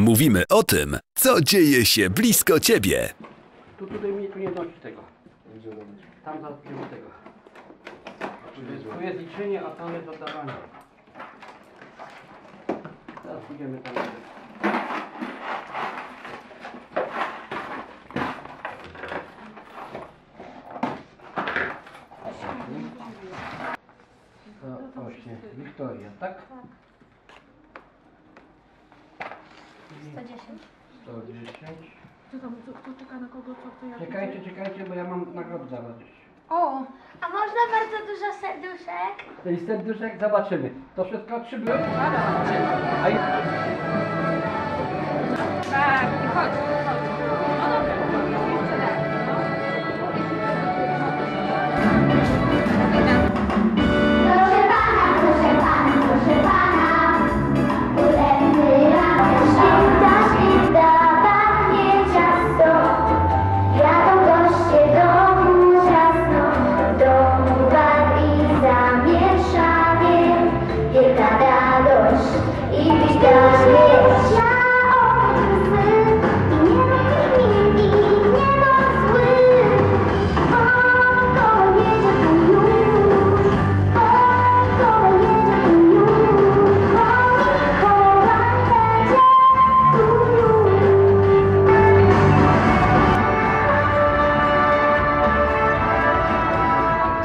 Mówimy o tym, co dzieje się blisko ciebie. Tu tutaj mi tu nie dość tego. Tam załatwimy tego. Tu jest, liczenie, a tam jest oddawanie. Teraz pójdziemy tam. To właśnie, Wiktoria, tak? 110. 110. Co tam, co, kto czeka na kogo, co to ja... Czekajcie, czekajcie, bo ja mam nagrodę was jeszcze. O! A można bardzo dużo serduszek? Tej serduszek zobaczymy. To wszystko trzy były? A i... Tak, chodź,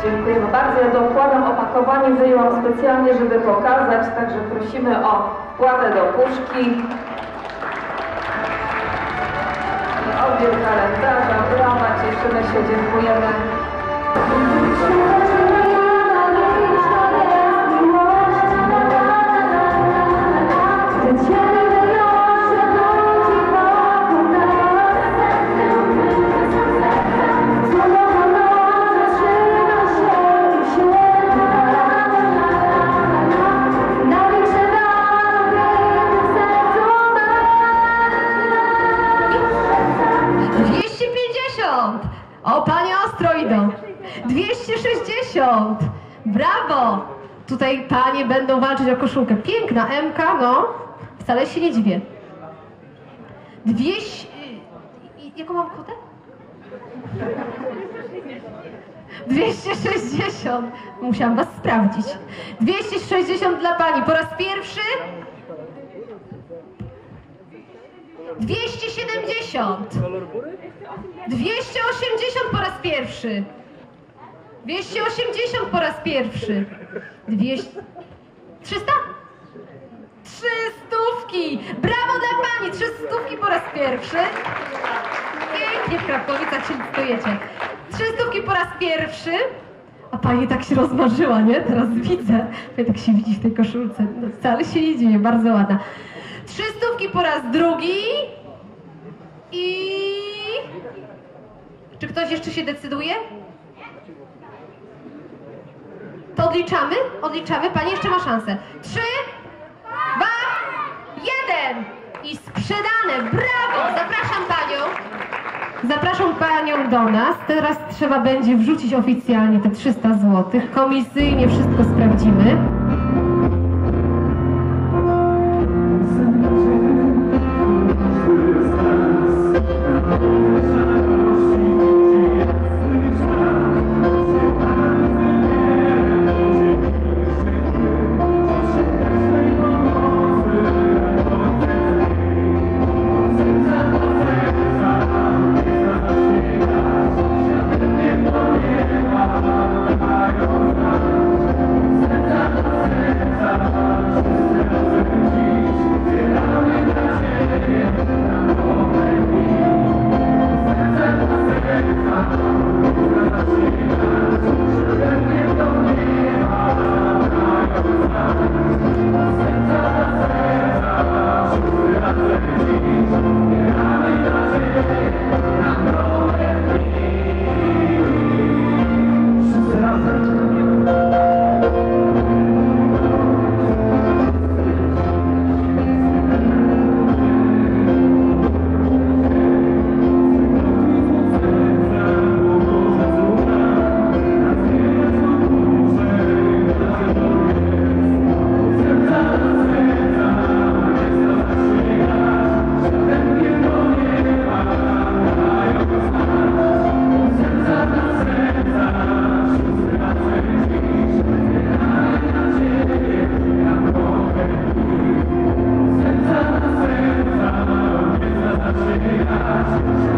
Dziękujemy bardzo. Ja dokładam opakowanie, wyjęłam specjalnie, żeby pokazać, także prosimy o wkładę do puszki. Odbiór kalendarza, brawa, cieszymy się, dziękujemy. 260! Brawo! Tutaj panie będą walczyć o koszulkę. Piękna MK, no. Wcale się nie dziwię. 200... i- Jaką mam kwotę? 260. Musiałam was sprawdzić. 260 dla pani. Po raz pierwszy. 270. 280 po raz pierwszy. 280 po raz pierwszy. 200. 300? Trzy stówki! Brawo dla pani! Trzy stówki po raz pierwszy. Pięknie w Krakowicach się licytujecie. Trzy stówki po raz pierwszy. A pani tak się rozmarzyła, nie? Teraz widzę. Pani tak się widzi w tej koszulce. No, wcale się nie dzieje, bardzo ładna. Trzy stówki po raz drugi. I... Czy ktoś jeszcze się decyduje? To odliczamy? Odliczamy. Pani jeszcze ma szansę. Trzy, dwa, jeden. I sprzedane. Brawo! Zapraszam panią. Zapraszam panią do nas. Teraz trzeba będzie wrzucić oficjalnie te 300 zł. Komisyjnie wszystko sprawdzimy. gracias.